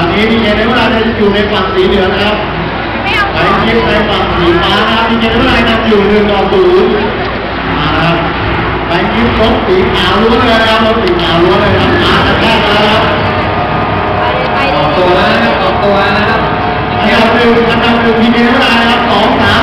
อนนี้ดีเจในเวลาจะอยู่ในฝั่งสีเหลืองนะครับไม่เอาไปยิปในฝั่งสีฟ้านะครับดีเจในเวลานำอยู่หนึ่งต่อศูนย์มาครับไปยิปรถสีขาวล้วนเลยนะครับรถสีขาวล้วนเลยครับมาจะแค่แล้วครับไปดิตัวแล้วนะครับออกตัวนะครับอันดับหนึ่งอันดับหนึ่งดีเจในเวลานะครับสองสาม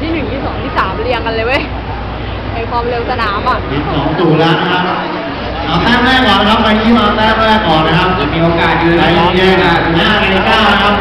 ที่หนึ่งที่สองที่สามเรียงกันเลยเว้ยไอความเร็วสนามอะมีสองศูนย์แล้วนะครับ เอาแต้มแรกก่อนนะครับไปที่มาแต้มแรกก่อนนะครับมีโอกาสอยู่ใจนะเย็นๆห้านาฬิกานะครับ